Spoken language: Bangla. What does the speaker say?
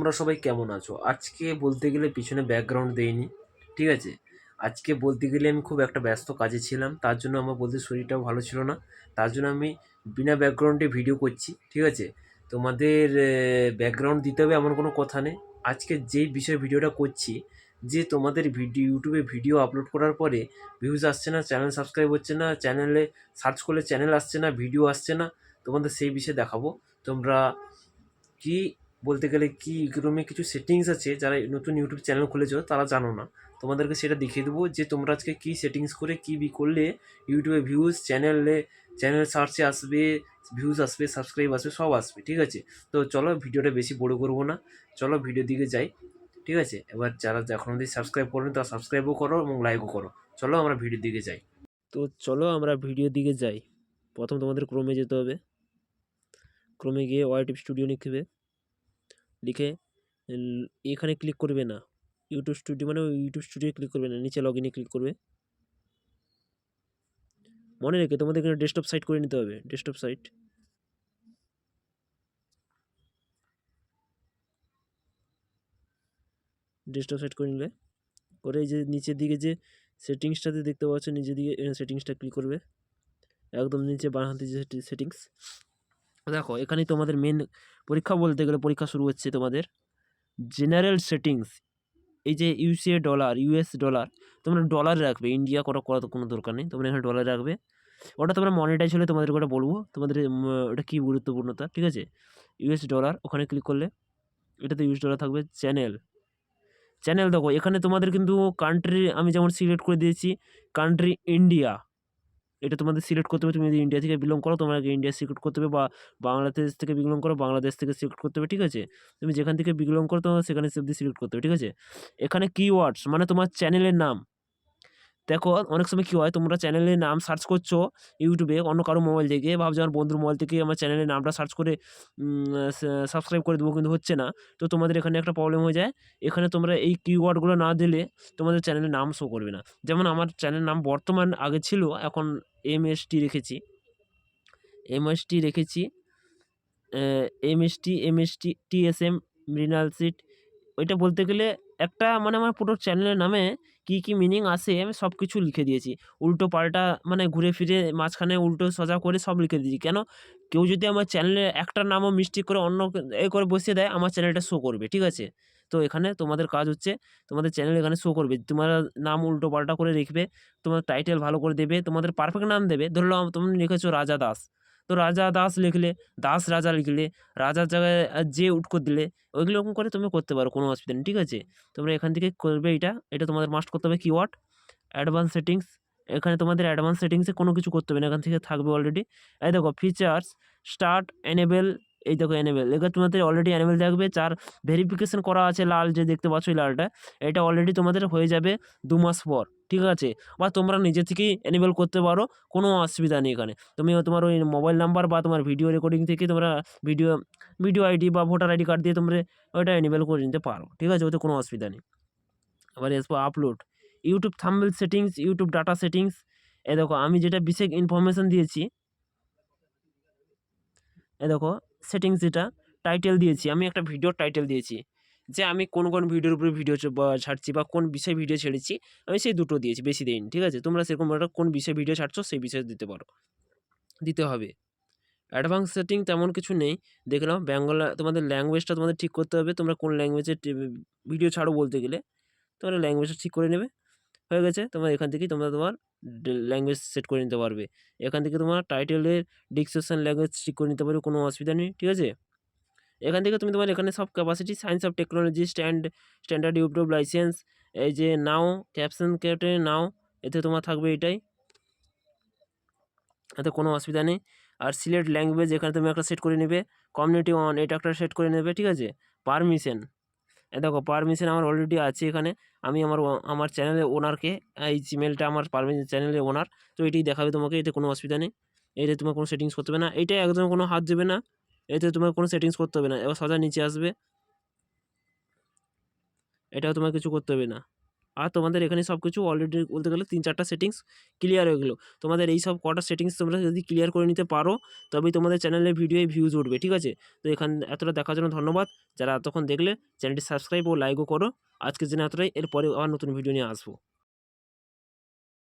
তোমরা সবাই কেমন আছো? আজকে বলতে গেলে পিছনে ব্যাকগ্রাউন্ড দেইনি, ঠিক আছে? আজকে বলতে গেলে আমি খুব একটা ব্যস্ত কাজে ছিলাম, তার জন্য আমার বলতে শরীরটাও ভালো ছিল না, তার জন্য আমি বিনা ব্যাকগ্রাউন্ডে ভিডিও করছি, ঠিক আছে? তোমাদের ব্যাকগ্রাউন্ড দিতে হবে এমন কোনো কথা নেই। আজকে যেই বিষয়ে ভিডিওটা করছি, যে তোমাদের ভিডিও ইউটিউবে ভিডিও আপলোড করার পরে ভিউজ আসছে না চ্যানেল সাবস্ক্রাইব হচ্ছে না চ্যানেলে সার্চ করলে চ্যানেল আসছে না ভিডিও আসছে না, তোমাদের সেই বিষয়ে দেখাবো। তোমরা কি বলতে গেলে কি, ক্রমে কিছু সেটিংস আছে যারা নতুন ইউটিউব চ্যানেল খুলেছো তারা জানো না। তোমাদেরকে সেটা দেখিয়ে দেবো যে তোমরা আজকে কী সেটিংস করে কী বি করলে ইউটিউবে ভিউজ চ্যানেলে চ্যানেল সার্চে আসবে ভিউজ আসবে সাবস্ক্রাইব আসবে, সব আসবে, ঠিক আছে? তো চলো ভিডিওটা বেশি বড় করব না, চলো ভিডিও দিকে যাই, ঠিক আছে? এবার যারা এখন অবধি সাবস্ক্রাইব করবেন তারা সাবস্ক্রাইবও করো এবং লাইকও করো। চলো আমরা ভিডিও দিকে যাই। তো চলো আমরা ভিডিও দিকে যাই। প্রথম তোমাদের ক্রমে যেতে হবে। ক্রমে গিয়ে ওয়াইটিভ স্টুডিও লিখবে। লিখে এখানে ক্লিক করবে না। ইউটিউব স্টুডিও মানে ইউটিউব স্টুডিও ক্লিক করবে না, নিচে লগ ইনে ক্লিক করবে। মনে রেখে তোমাদের এখানে ডেস্কটপ সাইট করে নিতে হবে ডেস্কটপ সাইট ডেস্কটপ সাইট করে নিলে, করে এই যে নিচের দিকে যে সেটিংসটাতে দেখতে পাচ্ছ, নিচের দিকে সেটিংসটা ক্লিক করবে। একদম নিচে বাঁ হাতে যে সেটিংস দেখো, এখানেই তোমাদের মেন পরীক্ষা বলতে গেলে পরীক্ষা শুরু হচ্ছে তোমাদের। জেনারেল সেটিংস এই যে ইউসিএ ডলার ইউএস ডলার তোমরা ডলার রাখবে ইন্ডিয়া করা করা তো কোনো দরকার নেই, তোমরা এখানে ডলার রাখবে। ওটা তোমরা মনিটাইজ হলে তোমাদেরকে ওটা বলব, তোমাদের ওটা কী গুরুত্বপূর্ণতা, ঠিক আছে? ইউএস ডলার ওখানে ক্লিক করলে এটাতে ইউএস ডলার থাকবে চ্যানেল চ্যানেল দেখো, এখানে তোমাদের কিন্তু কান্ট্রি আমি যেমন সিলেক্ট করে দিয়েছি কান্ট্রি ইন্ডিয়া এটা তোমাদের সিলেক্ট করতে হবে। তুমি যদি ইন্ডিয়া থেকে বিলং করো তোমাকে ইন্ডিয়া সিলেক্ট করতে হবে বা বাংলাদেশ থেকে বিলং করো বাংলাদেশ থেকে সিলেক্ট করতে হবে, ঠিক আছে? তুমি যেখান থেকে বিলং করো, তোমার সেখানে সেভদি সিলেক্ট করতে হবে, ঠিক আছে? এখানে কিওয়ার্ডস মানে তোমার চ্যানেলের নাম। দেখো, অনেক সময় কী হয়, তোমরা চ্যানেলের নাম সার্চ করছ ইউটিউবে অন্য কারও মোবাইল থেকে ভাবছ আমার বন্ধুর মোবাইল থেকে আমার চ্যানেলের নামটা সার্চ করে সাবস্ক্রাইব করে দেবো, কিন্তু হচ্ছে না। তো তোমাদের এখানে একটা প্রবলেম হয়ে যায়। এখানে তোমরা এই কিওয়ার্ডগুলো না দিলে তোমাদের চ্যানেলের নাম শো করবে না। যেমন আমার চ্যানেলের নাম বর্তমান আগে ছিল, এখন এম এস টি রেখেছি। এম এস টি রেখেছি M S T M S T T S M Mrinal seat ওইটা বলতে গেলে একটা মানে আমার পুরো চ্যানেলের নামে কী কী মিনিং আসে আমি সব কিছু লিখে দিয়েছি। উল্টো পাল্টা মানে ঘুরে ফিরে মাঝখানে উল্টো সোজা করে সব লিখে দিয়েছি। কেন? কেউ যদি আমার চ্যানেলে একটা নামও মিস্টেক করে অন্য এ করে বসিয়ে দেয়, আমার চ্যানেলটা শো করবে, ঠিক আছে? তো এখানে তোমাদের কাজ হচ্ছে, তোমাদের চ্যানেল এখানে শো করবে। তোমার নাম উল্টো পাল্টা করে লিখবে, তোমার টাইটেল ভালো করে দেবে, তোমাদের পারফেক্ট নাম দেবে। ধরো তুমি লিখেছো রাজা দাস। তো রাজা দাস লিখলে দাস রাজা লিখলে রাজার জায়গায় যে উটকো দিলে ওইগুলো রকম করে তুমি করতে পারো কোনো অসুবিধা নেই ঠিক আছে তোমরা এখান থেকে করবে এটা এটা তোমাদের মাস্ট করতে হবে কিওয়ার্ড অ্যাডভান্স সেটিংস এখানে তোমাদের অ্যাডভান্স সেটিংসে কোনো কিছু করতে হবে না এখান থেকে থাকবে অলরেডি এই দেখো ফিচার্স স্টার্ট এনেবেল এই দেখো এনেবেল এখানে তোমাদের অলরেডি এনেবেল থাকবে, চার ভেরিফিকেশন করা আছে লাল, যে দেখতে পাচ্ছ এই লালটা, এটা অলরেডি তোমাদের হয়ে যাবে দু মাস পর। ঠিক আছে? বা তোমরা নিজে থেকেই এনেবেল করতে পারো, কোনো অসুবিধা নেই এখানে। তুমি তোমার ওই মোবাইল নাম্বার বা তোমার ভিডিও রেকর্ডিং থেকে তোমরা ভিডিও ভিডিও আইডি বা ভোটার আইডি কার্ড দিয়ে তোমরা ওইটা এনেবেল করে নিতে পারো। ঠিক আছে? ওতে কোনো অসুবিধা নেই। আবার এসবো upload YouTube thumbnail settings YouTube data settings এ দেখো, আমি যেটা বিশেষ ইনফরমেশান দিয়েছি, এ দেখো সেটিংস যেটা টাইটেল দিয়েছি। আমি একটা ভিডিওর টাইটেল দিয়েছি। যে আমি কোন কোন ভিডিওর উপরে ভিডিও ছাড়ছি বা কোন বিষয়ে ভিডিও ছেড়েছি, আমি সেই দুটো দিয়েছি বেশি দিন ঠিক আছে? তোমরা সেরকম একটা কোন বিষয়ে ভিডিও ছাড়ছো সেই বিষয়ে দিতে পারো। দিতে হবে। অ্যাডভান্স সেটিং তেমন কিছু নেই। দেখলাম বাংলা তোমাদের ল্যাঙ্গুয়েজটা তোমাদের ঠিক করতে হবে। তোমরা কোন ল্যাঙ্গুয়েজে ভিডিও ছাড়ো বলতে গেলে, তোমরা ল্যাঙ্গুয়েজটা ঠিক করে নেবে। হয়ে গেছে, তোমরা এখান থেকেই তোমরা তোমার ল্যাঙ্গুয়েজ সেট করে নিতে পারবে। এখান থেকে তোমার টাইটেলের ডিসক্রিপশন ল্যাঙ্গুয়েজ ঠিক করে নিতে পারবে, কোনো অসুবিধা নেই, ঠিক আছে? এখান থেকে তুমি তোমার এখানে সব capacity science of technology stand standard YouTube licence এই যে নাও ক্যাপশন কেটে নাও, এতে তোমার থাকবে এটাই। এতে কোনো অসুবিধা নেই। আর সিলেক্ট ল্যাঙ্গুয়েজ এখানে তুমি একটা সেট করে নেবে কমিউনিটি অন এটা একটা সেট করে নেবে, ঠিক আছে? পারমিশন এ দেখো পারমিশন আমার অলরেডি আছে এখানে। আমি আমার আমার চ্যানেলের ওনারকে এই জিমেলটা আমার পারমিশন চ্যানেলের ওনার তো এটাই দেখাবে তোমাকে, এতে কোনো অসুবিধা নেই। এতে তোমার কোনো সেটিংস করতে হবে না। এইটাই একদম কোনো হাত দেবে না। এতে তোমার কোনো সেটিংস করতে হবে না। এবার সোজা নিচে আসবে। এটাও তোমার কিছু করতে হবে না। আর তোমাদের এখানে সব কিছু অলরেডি বলতে গেলে তিন চারটা সেটিংস ক্লিয়ার হয়ে গেলো। তোমাদের এই সব কটা সেটিংস তোমরা যদি ক্লিয়ার করে নিতে পারো, তবেই তোমাদের চ্যানেলের ভিডিওয় ভিউজ উঠবে, ঠিক আছে? তো এখান, এতটা দেখার জন্য ধন্যবাদ। যারা এতক্ষণ দেখলে চ্যানেলটি সাবস্ক্রাইব ও লাইকও করো। আজকের জন্য এতটাই। এরপরে আবার নতুন ভিডিও নিয়ে আসব।